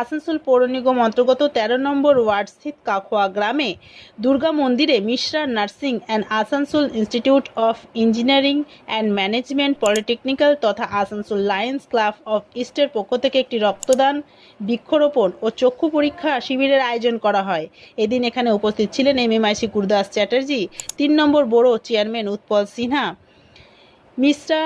আসানসোল পৌর নিগম অন্তর্গত তেরো নম্বর ওয়ার্ড স্থিত কাখোয়া গ্রামে দুর্গা মন্দিরে Mishra nursing and Asansol institute of engineering and management polytechnical তথা আসানসোল লায়ন্স ক্লাব অফ ইস্টের পক্ষ থেকে একটি রক্তদান, বৃক্ষরোপণ ও চক্ষু পরীক্ষা শিবিরের আয়োজন করা হয়। এদিন এখানে উপস্থিত ছিলেন M M IC Gurudas Chatterjee, তিন নম্বর বড় chairman Utpal Sinha, Mishra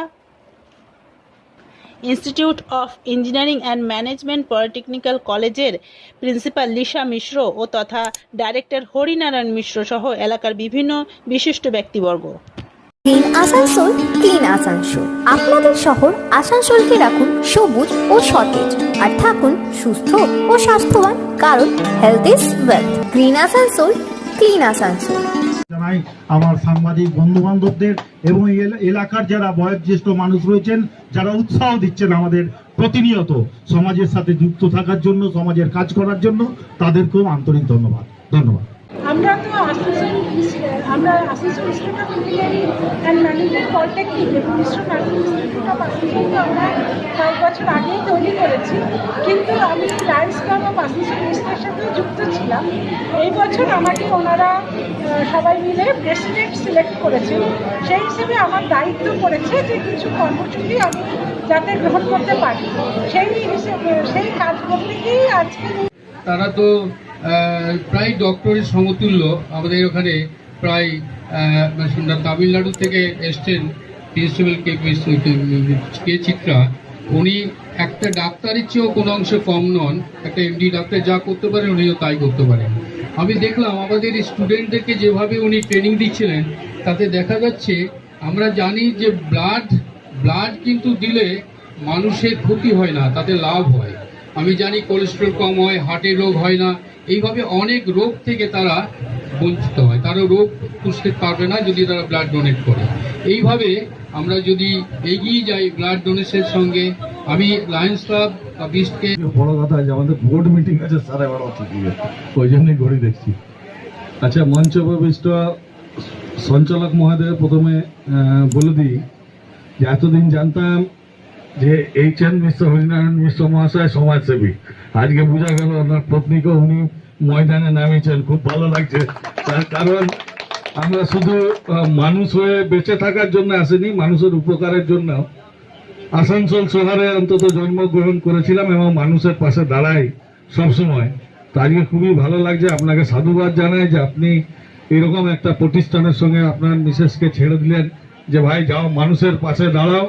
institute of engineering and management polytechnical কলেজের প্রিন্সিপাল লিসা মিশ্র ও তথা ডাইরেক্টর হরিনারায়ণ মিশ্র সহ এলাকার বিভিন্ন বিশিষ্ট ব্যক্তিবর্গ। Clean Asansol clean Asansol. আপনাদের শহর আসানসোলকে রাখুন সবুজ ও সতেজ। আর থাকুন সুস্থ ও স্বাস্থ্যবান, কারণ health is wealth green Asansol clean Asansol. জানাই আমার সাংবাদিক বন্ধু বান্ধবদের এবং এলা- এলাকার যারা বয়োজ্যেষ্ঠ মানুষ রয়েছেন, যারা উৎসাহ দিচ্ছেন আমাদের প্রতিনিয়ত সমাজের সাথে যুক্ত থাকার জন্য, সমাজের কাজ করার জন্য, তাদেরকেও আন্তরিক ধন্যবাদ। ধন্যবাদ। আমরা তো আসানসোল আমরা Asansol institute of engineering and management polytechnic এবং ইনস্টিটিউট অফ আমরা কয়েক বছর আগেই তৈরি করেছি কিন্তু আমি লায়ন্স ক্লাব অফ আসানসোল সাথে যুক্ত ছিলাম এই বছর আমাকে ওনারা সবাই মিলে প্রেসিডেন্ট সিলেক্ট করেছেন সেই হিসেবে আমার দায়িত্ব পড়েছে যে কিছু কর্মসূচি আমি যাতে গ্রহণ করতে পারি সেই হিসেবে সেই কাজ করতে গিয়েই আজকে তারা তো প্রায় ডক্টরের সমতুল্য আমাদের ওখানে প্রায় মানে তামিলনাড়ু থেকে এসছেন প্রিন্সিপাল কে কে চিত্রা উনি একটা ডাক্তারের চেয়েও কোনো অংশে কম নন, একটা এমডি ডাক্তার যা করতে পারেন উনিও তাই করতে পারেন। আমি দেখলাম আমাদের স্টুডেন্টদেরকে যেভাবে উনি ট্রেনিং দিচ্ছিলেন, তাতে দেখা যাচ্ছে আমরা জানি যে ব্লাড ব্লাড কিন্তু দিলে মানুষের ক্ষতি হয় না, তাতে লাভ হয়। আমি জানি কোলেস্ট্রল কম হয় হার্টের রোগ হয় না, এইভাবে অনেক রোগ থেকে তারা বঞ্চিত হয়। তারা রোগ পুষতে পারবে না, যদি তারা ব্লাড ডোনেট করে। এইভাবে আমরা যদি এগিয়ে যাই ব্লাড ডোনেশনের সঙ্গে, আমি লায়ন্স ক্লাব বা বিস্টকে বড় কথা, যে আমাদের বোর্ড মিটিং আছে সাড়ে বারোটা থেকে ওই জন্যই ঘড়ি দেখছি। আচ্ছা মঞ্চ উপবিষ্ট সঞ্চালক মহোদয়, প্রথমে বলে দিই যে এতদিন জানতাম যে এইচ এন মিশ্র হরিনারায়ণ মিশ্র মহাশয় সমাজসেবী। আজকে বোঝা গেল ওনার পত্নীকে উনি ময়দানে নামিয়েছেন, খুব ভালো লাগছে। তার কারণ আমরা শুধু মানুষ হয়ে বেঁচে থাকার জন্য আসেনি, মানুষের উপকারের জন্য। আসানসোল শহরে অন্তত জন্মগ্রহণ করেছিলাম এবং মানুষের পাশে দাঁড়াই সবসময়। তো আজকে খুবই ভালো লাগছে। আপনাকে সাধুবাদ জানাই যে আপনি এরকম একটা প্রতিষ্ঠানের সঙ্গে আপনার মিসেসকে ছেড়ে দিলেন যে, ভাই, যাও, মানুষের পাশে দাঁড়াও।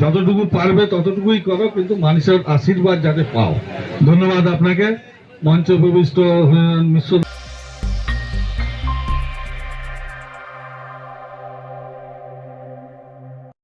যতটুকু পারবে ততটুকুই করো, কিন্তু মানুষের আশীর্বাদ যাতে পাও। ধন্যবাদ আপনাকে। মঞ্চ উপবিষ্ট মিশ্র